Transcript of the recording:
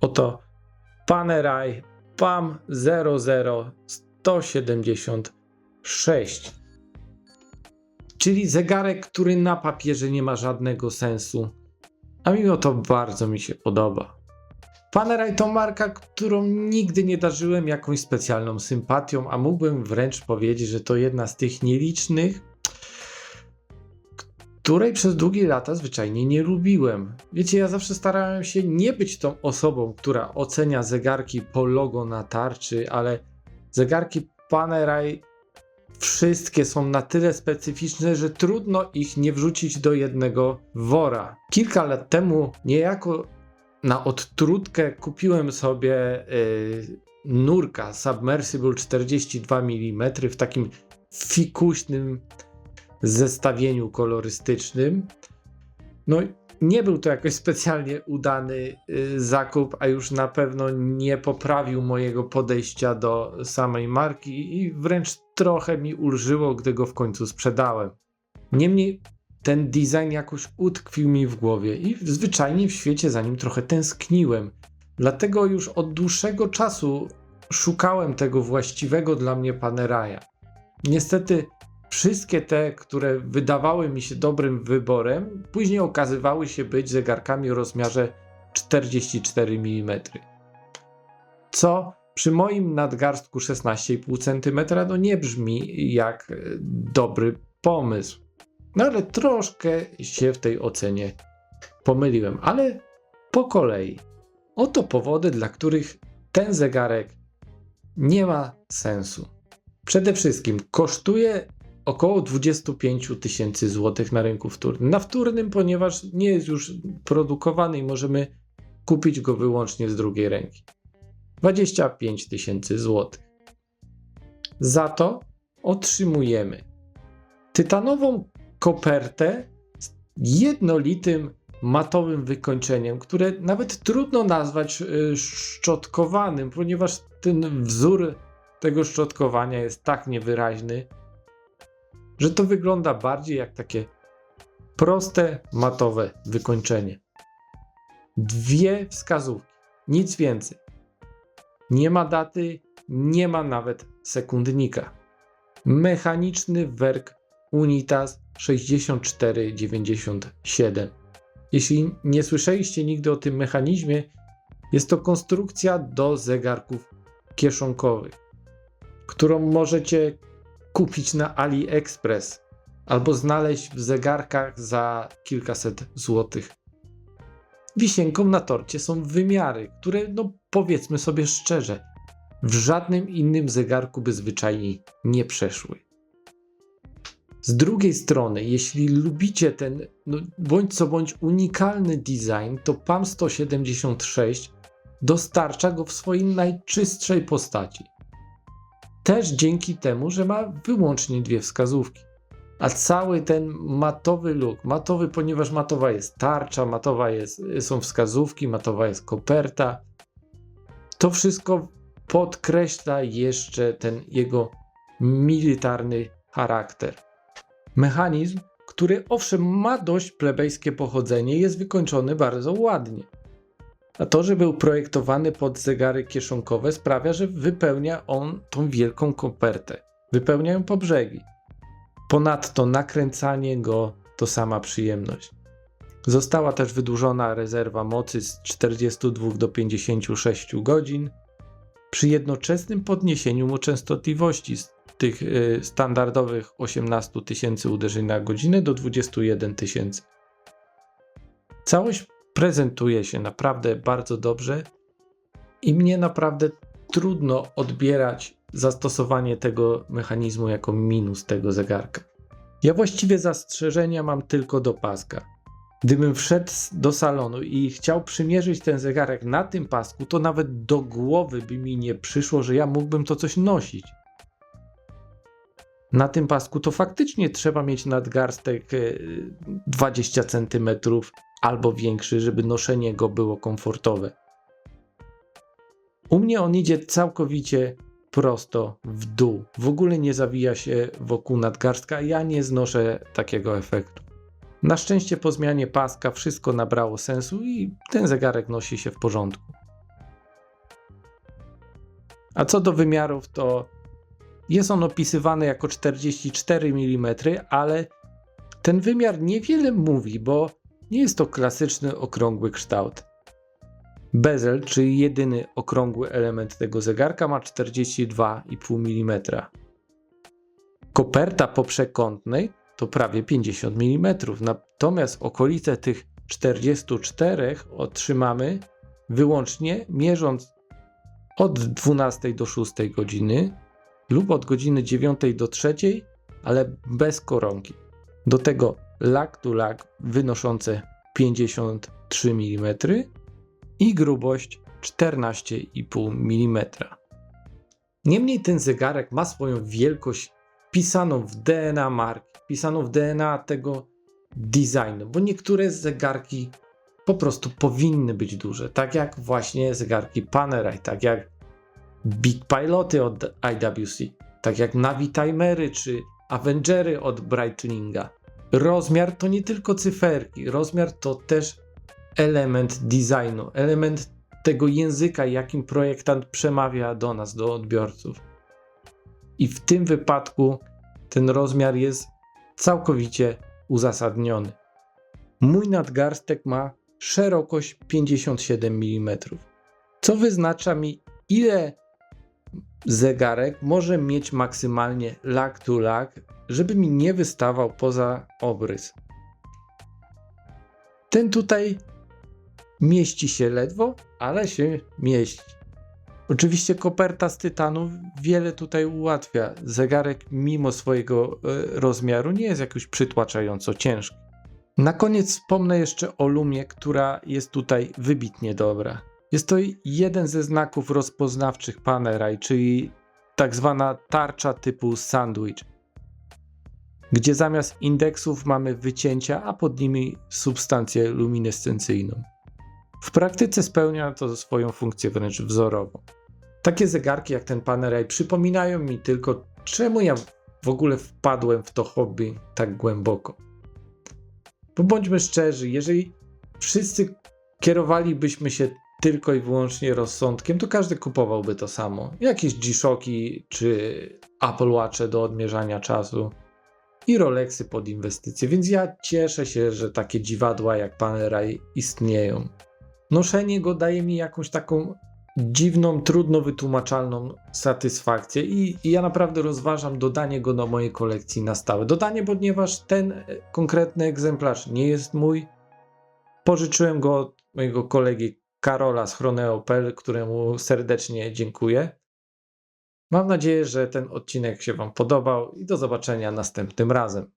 Oto Panerai PAM 00176. Czyli zegarek, który na papierze nie ma żadnego sensu, a mimo to bardzo mi się podoba. Panerai to marka, którą nigdy nie darzyłem jakąś specjalną sympatią, a mógłbym wręcz powiedzieć, że to jedna z tych nielicznych, której przez długie lata zwyczajnie nie lubiłem. Wiecie, ja zawsze starałem się nie być tą osobą, która ocenia zegarki po logo na tarczy, ale zegarki Panerai wszystkie są na tyle specyficzne, że trudno ich nie wrzucić do jednego wora. Kilka lat temu niejako na odtrutkę kupiłem sobie yy, nurka Submersible 42 mm w takim fikuśnym zestawieniu kolorystycznym. No, nie był to jakoś specjalnie udany y, zakup, a już na pewno nie poprawił mojego podejścia do samej marki i wręcz trochę mi ulżyło, gdy go w końcu sprzedałem. Niemniej ten design jakoś utkwił mi w głowie i zwyczajnie w świecie za nim trochę tęskniłem. Dlatego już od dłuższego czasu szukałem tego właściwego dla mnie Paneraja. Niestety Wszystkie te, które wydawały mi się dobrym wyborem, później okazywały się być zegarkami o rozmiarze 44 mm. Co przy moim nadgarstku 16,5 cm no nie brzmi jak dobry pomysł. No ale troszkę się w tej ocenie pomyliłem, ale po kolei. Oto powody, dla których ten zegarek nie ma sensu. Przede wszystkim kosztuje około 25 tysięcy złotych na rynku wtórnym. Na wtórnym, ponieważ nie jest już produkowany i możemy kupić go wyłącznie z drugiej ręki. 25 tysięcy złotych. Za to otrzymujemy tytanową kopertę z jednolitym matowym wykończeniem, które nawet trudno nazwać y, szczotkowanym, ponieważ ten wzór tego szczotkowania jest tak niewyraźny, że to wygląda bardziej jak takie proste, matowe wykończenie. Dwie wskazówki, nic więcej. Nie ma daty, nie ma nawet sekundnika. Mechaniczny werk Unitas 6497. Jeśli nie słyszeliście nigdy o tym mechanizmie, jest to konstrukcja do zegarków kieszonkowych, którą możecie kupić na AliExpress albo znaleźć w zegarkach za kilkaset złotych. Wisienką na torcie są wymiary, które, no powiedzmy sobie szczerze, w żadnym innym zegarku by zwyczajnie nie przeszły. Z drugiej strony, jeśli lubicie ten no, bądź co bądź unikalny design, to PAM 176 dostarcza go w swojej najczystszej postaci. Też dzięki temu, że ma wyłącznie dwie wskazówki. A cały ten matowy look, matowy, ponieważ matowa jest tarcza, matowa jest, są wskazówki, matowa jest koperta, to wszystko podkreśla jeszcze ten jego militarny charakter. Mechanizm, który owszem ma dość plebejskie pochodzenie, jest wykończony bardzo ładnie. A to, że był projektowany pod zegary kieszonkowe sprawia, że wypełnia on tą wielką kopertę. Wypełnia ją po brzegi. Ponadto nakręcanie go to sama przyjemność. Została też wydłużona rezerwa mocy z 42 do 56 godzin przy jednoczesnym podniesieniu mu częstotliwości z tych y, standardowych 18 tysięcy uderzeń na godzinę do 21 tysięcy. Całość prezentuje się naprawdę bardzo dobrze i mnie naprawdę trudno odbierać zastosowanie tego mechanizmu jako minus tego zegarka. Ja właściwie zastrzeżenia mam tylko do paska. Gdybym wszedł do salonu i chciał przymierzyć ten zegarek na tym pasku, to nawet do głowy by mi nie przyszło, że ja mógłbym to coś nosić. Na tym pasku to faktycznie trzeba mieć nadgarstek 20 e, cm albo większy, żeby noszenie go było komfortowe. U mnie on idzie całkowicie prosto w dół. W ogóle nie zawija się wokół nadgarstka. Ja nie znoszę takiego efektu. Na szczęście po zmianie paska wszystko nabrało sensu i ten zegarek nosi się w porządku. A co do wymiarów, to jest on opisywany jako 44 mm, ale ten wymiar niewiele mówi, bo nie jest to klasyczny okrągły kształt. Bezel, czyli jedyny okrągły element tego zegarka, ma 42,5 mm. Koperta poprzekątnej to prawie 50 mm, natomiast okolice tych 44 otrzymamy wyłącznie mierząc od 12 do 6 godziny lub od godziny 9 do 3, ale bez koronki. Do tego lak to lak wynoszące 53 mm i grubość 14,5 mm. Niemniej ten zegarek ma swoją wielkość pisaną w DNA marki, pisaną w DNA tego designu, bo niektóre zegarki po prostu powinny być duże, tak jak właśnie zegarki Panerai, tak jak Big Piloty od IWC, tak jak Navi Timery czy Avengery od Breitlinga. Rozmiar to nie tylko cyferki, rozmiar to też element designu, element tego języka, jakim projektant przemawia do nas, do odbiorców. I w tym wypadku ten rozmiar jest całkowicie uzasadniony. Mój nadgarstek ma szerokość 57 mm, co wyznacza mi, ile zegarek może mieć maksymalnie lak to lak, żeby mi nie wystawał poza obrys. Ten tutaj mieści się ledwo, ale się mieści. Oczywiście koperta z tytanu wiele tutaj ułatwia. Zegarek, mimo swojego e, rozmiaru, nie jest jakoś przytłaczająco ciężki. Na koniec wspomnę jeszcze o lumie, która jest tutaj wybitnie dobra. Jest to jeden ze znaków rozpoznawczych Panerai, czyli tak zwana tarcza typu sandwich, gdzie zamiast indeksów mamy wycięcia, a pod nimi substancję luminescencyjną. W praktyce spełnia to swoją funkcję wręcz wzorową. Takie zegarki jak ten Panerai przypominają mi tylko, czemu ja w ogóle wpadłem w to hobby tak głęboko. Bo bądźmy szczerzy, jeżeli wszyscy kierowalibyśmy się tylko i wyłącznie rozsądkiem, to każdy kupowałby to samo. Jakieś G-Shocki czy Apple Watche do odmierzania czasu i Rolexy pod inwestycje, więc ja cieszę się, że takie dziwadła jak Panerai istnieją. Noszenie go daje mi jakąś taką dziwną, trudno wytłumaczalną satysfakcję i, i ja naprawdę rozważam dodanie go do mojej kolekcji na stałe. Dodanie, ponieważ ten e, konkretny egzemplarz nie jest mój. Pożyczyłem go od mojego kolegi Karola z Chroneo.pl, któremu serdecznie dziękuję. Mam nadzieję, że ten odcinek się Wam podobał i do zobaczenia następnym razem.